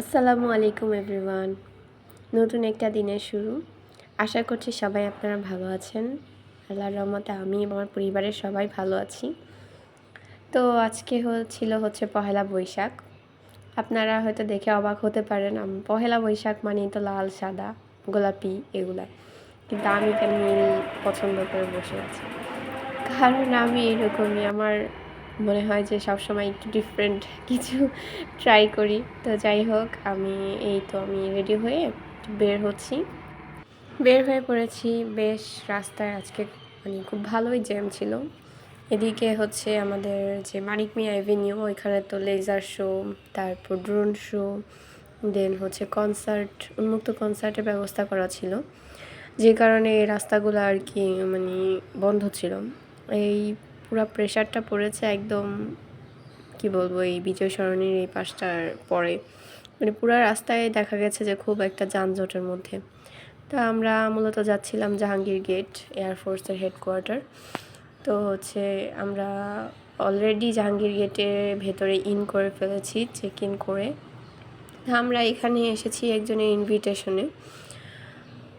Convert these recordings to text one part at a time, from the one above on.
আসসালামু আলাইকুম এভরিওয়ান। নতুন একটা দিনের শুরু। আশা করছি সবাই আপনারা ভালো আছেন। আল্লাহর রহমতে আমি এবং আমার পরিবারের সবাই ভালো আছি। তো আজকে ছিল হচ্ছে পহেলা বৈশাখ। আপনারা হয়তো দেখে অবাক হতে পারেন পহেলা বৈশাখ মানেই তো লাল, সাদা, গোলাপি এগুলা। কিন্তু আমি কেন পছন্দ করে বসে আছি। কারণ আমি এরকমই আমার মনে হয় যে সবসময় একটু ডিফারেন্ট কিছু ট্রাই করি। তো যাই হোক, আমি এই তো আমি রেডি হয়ে বের হচ্ছি। বের হয়ে পড়েছি, বেশ রাস্তায় আজকে মানে খুব ভালোই জ্যাম ছিল। এদিকে হচ্ছে আমাদের যে মানিক মিয়া অ্যাভিনিউ ওইখানে তো লেজার শো তারপর ড্রোন শো দেন হচ্ছে কনসার্ট উন্মুক্ত কনসার্টের ব্যবস্থা করা ছিল। যে কারণে রাস্তাগুলো আর কি মানে বন্ধ ছিল। এই পুরো প্রেশারটা পড়েছে একদম, কি বলব, এই বিজয় সরণির এই পাশটার পরে। মানে পুরো রাস্তায় দেখা গেছে যে খুব একটা যানজটের মধ্যে। তা আমরা মূলত যাচ্ছিলাম জাহাঙ্গীর গেট এয়ারফোর্সের হেডকোয়ার্টার তো হচ্ছে আমরা অলরেডি জাহাঙ্গীর গেটের ভেতরে ইন করে ফেলেছি চেক ইন করে। আমরা এখানে এসেছি একজনের ইনভিটেশনে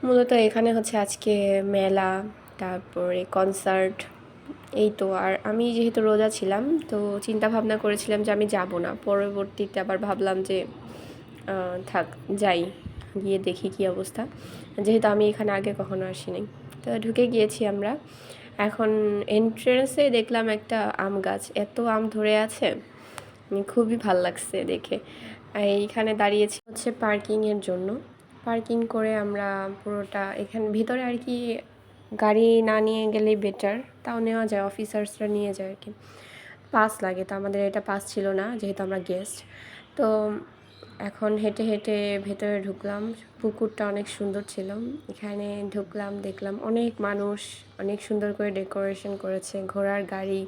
মূলত এখানে হচ্ছে আজকে মেলা, তারপরে কনসার্ট এই তো, আর আমি যেহেতু রোজা ছিলাম, তো চিন্তা ভাবনা করেছিলাম যে আমি যাব না। পরবর্তীতে আবার ভাবলাম যে থাক, যাই, গিয়ে দেখি কি অবস্থা। যেহেতু আমি এখানে আগে কখনো আসিনি। তো ঢুকে গিয়েছি আমরা। এখন এন্ট্রেন্সে দেখলাম একটা আম গাছ। এত আম ধরে আছে খুবই ভালো লাগছে দেখে। এইখানে দাঁড়িয়েছি হচ্ছে পার্কিংয়ের জন্য। পার্কিং করে আমরা পুরোটা এখানে, ভিতরে আর কি গাড়ি না নিয়ে গেলেই বেটার তাও নেওয়া যায় অফিসার্সরা নিয়ে যায় আর কি পাস লাগে, তো আমাদের এটা পাস ছিল না, যেহেতু আমরা গেস্ট তো এখন হেঁটে হেঁটে ভেতরে ঢুকলাম, পুকুরটা অনেক সুন্দর ছিল। এখানে ঢুকলাম, দেখলাম অনেক মানুষ, অনেক সুন্দর করে ডেকোরেশন করেছে, ঘোড়ার গাড়ি,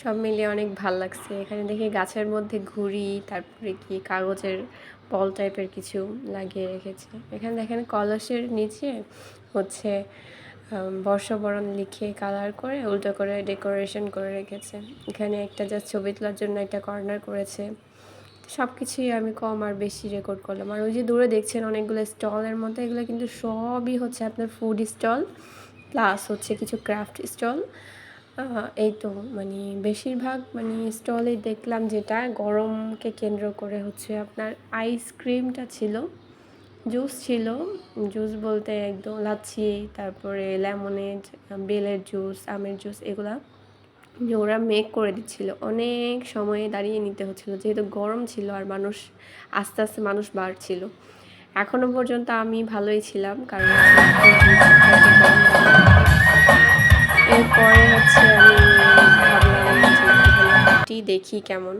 সব মিলিয়ে অনেক ভালো লাগছে। এখানে দেখি গাছের মধ্যে ঘুড়ি, তারপরে কি কাগজের বল টাইপের কিছু লাগিয়ে রেখেছে। এখানে দেখেন কলসের নিচে হচ্ছে বর্ষবরণ লিখে কালার করে, উল্টো করে ডেকোরেশন করে রেখেছে। এখানে একটা জাস্ট ছবি তোলার জন্য একটা কর্নার করেছে। সব কিছুই আমি কম আর বেশি রেকর্ড করলাম। আর ওই যে দূরে দেখছেন অনেকগুলো স্টলের মধ্যে, এগুলো কিন্তু সবই হচ্ছে আপনার ফুড স্টল প্লাস হচ্ছে কিছু ক্রাফট স্টল এই তো মানে বেশিরভাগ মানে স্টলে দেখলাম যেটা গরমকে কেন্দ্র করে হচ্ছে আপনার আইসক্রিমটা ছিল। জুস ছিল। জুস বলতে একদম লাচ্ছি, তারপরে লেমনেড বেলের জুস, আমের জুস এগুলা ওরা মেক করে দিচ্ছিল। অনেক সময় দাঁড়িয়ে নিতে হচ্ছিল। যেহেতু গরম ছিল আর মানুষ, আস্তে আস্তে মানুষ বাড়ছিল। এখনও পর্যন্ত আমি ভালোই ছিলাম কারণ এরপরে হচ্ছে আমি ভাবলাম দেখি কেমন।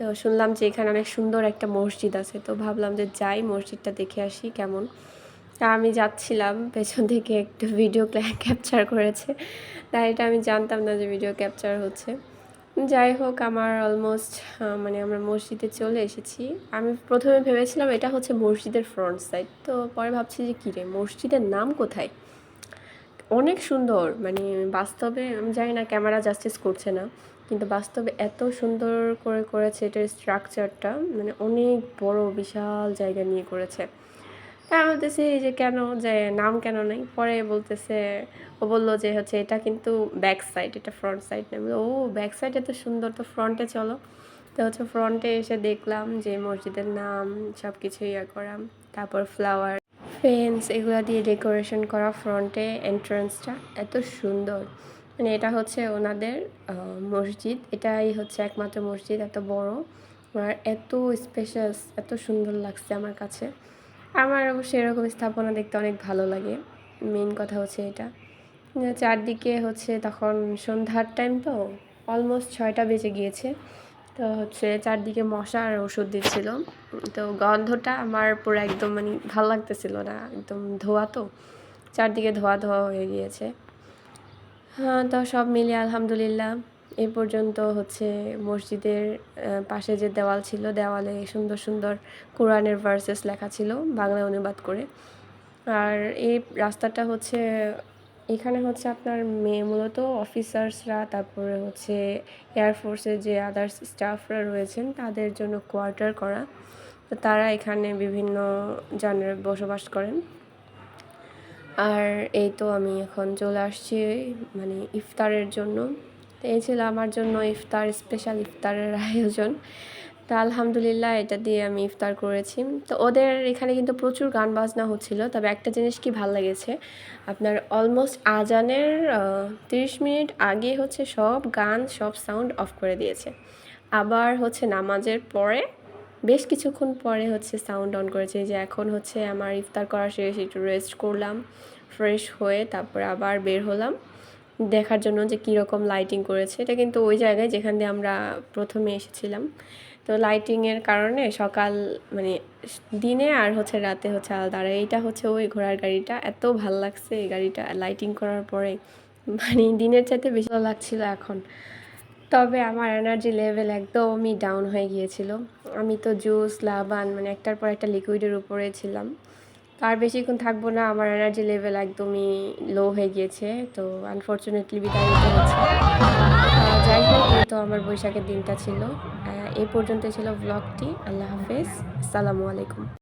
তো শুনলাম যে এখানে অনেক সুন্দর একটা মসজিদ আছে, তো ভাবলাম যে যাই মসজিদটা দেখে আসি কেমন। তা আমি যাচ্ছিলাম, পেছন থেকে একটু ভিডিও ক্যাপচার করেছে। তাই এটা আমি জানতাম না যে ভিডিও ক্যাপচার হচ্ছে। যাই হোক, আমার অলমোস্ট মানে আমরা মসজিদে চলে এসেছি। আমি প্রথমে ভেবেছিলাম এটা হচ্ছে মসজিদের ফ্রন্ট সাইড তো পরে ভাবছি যে কী রে, মসজিদের নাম কোথায়? অনেক সুন্দর মানে বাস্তবে আমি জানি না ক্যামেরা জাস্টিস করছে না। কিন্তু বাস্তবে এত সুন্দর করে করেছে এটার স্ট্রাকচারটা মানে অনেক বড়, বিশাল জায়গা নিয়ে করেছে। তা বলতেছি যে কেন? যে নাম কেন নাই? পরে বলতেছে, ও বলল যে হচ্ছে এটা কিন্তু ব্যাক সাইড এটা ফ্রন্ট সাইড না। আমি ও ব্যাক সাইড এত সুন্দর, তো ফ্রন্টে চলো। তো হচ্ছে ফ্রন্টে এসে দেখলাম যে মসজিদের নাম সব কিছু ইয়ে করা, তারপর ফ্লাওয়ার ফেন্স এগুলা দিয়ে ডেকোরেশন করা ফ্রন্টে এন্ট্রান্সটা এত সুন্দর। মানে এটা হচ্ছে ওনাদের মসজিদ। এটাই হচ্ছে একমাত্র মসজিদ, এত বড়। আর এত স্পেশাস এত সুন্দর লাগছে আমার কাছে। আমার অবশ্য এরকম স্থাপনা দেখতে অনেক ভালো লাগে। মেন কথা হচ্ছে এটা। চারদিকে হচ্ছে তখন সন্ধ্যার টাইম তো অলমোস্ট ছয়টা বেজে গিয়েছে। তো হচ্ছে চারদিকে মশার ওষুধ দিচ্ছিল। তো গন্ধটা আমার পুরো একদম মানে ভালো লাগতেছিল না, একদম ধোয়া তো। চারদিকে ধোয়া ধোয়া হয়ে গিয়েছে। হ্যাঁ তো সব মিলিয়ে আলহামদুলিল্লাহ। এ পর্যন্ত হচ্ছে মসজিদের পাশে যে দেওয়াল ছিল, দেওয়ালে সুন্দর সুন্দর কোরআনের ভার্সেস লেখা ছিল বাংলা অনুবাদ করে। আর এই রাস্তাটা হচ্ছে, এখানে হচ্ছে আপনার মেয়ে মূলত অফিসার্সরা তারপরে হচ্ছে এয়ারফোর্সের যে আদার্স স্টাফরা রয়েছেন, তাদের জন্য কোয়ার্টার করা। তো তারা এখানে বিভিন্ন জনের বসবাস করেন। আর এই তো আমি এখন চলে আসছি মানে ইফতারের জন্য। তো এই ছিল আমার জন্য ইফতার স্পেশাল ইফতারের আয়োজন। তো আলহামদুলিল্লাহ এটা দিয়ে আমি ইফতার করেছি। তো ওদের এখানে কিন্তু প্রচুর গান বাজনা হচ্ছিল, তবে একটা জিনিস কি ভালো লেগেছে, আপনার অলমোস্ট আজানের তিরিশ মিনিট আগে হচ্ছে সব গান, সব সাউন্ড অফ করে দিয়েছে। আবার হচ্ছে নামাজের পরে বেশ কিছুক্ষণ পরে হচ্ছে সাউন্ড অন করেছে যে এখন হচ্ছে আমার ইফতার করা শেষ, একটু রেস্ট করলাম ফ্রেশ হয়ে তারপরে আবার বের হলাম। দেখার জন্য যে কীরকম লাইটিং করেছে, এটা কিন্তু ওই জায়গায় যেখান দিয়ে আমরা প্রথমে এসেছিলাম। তো লাইটিংয়ের কারণে সকাল মানে দিনে আর হচ্ছে রাতে হচ্ছে আলাদা। আর এইটা হচ্ছে ওই ঘোড়ার গাড়িটা, এত ভালো লাগছে এই গাড়িটা লাইটিং করার পরে। মানে দিনের চাইতে বেশি ভালো লাগছিল এখন। তবে আমার এনার্জি লেভেল একদমই ডাউন হয়ে গিয়েছিল। আমি তো জুস লাবান মানে একটার পর একটা লিকুইডের উপরে ছিলাম। তো আর বেশিক্ষণ থাকব না, আমার এনার্জি লেভেল একদমই লো হয়ে গিয়েছে। তো আনফর্চুনেটলি বিদায় নিতে হচ্ছে। যাই হোক তো আমার বৈশাখের দিনটা ছিল। এই পর্যন্ত ছিল ব্লগটি আল্লাহ হাফেজ। আসসালামু আলাইকুম।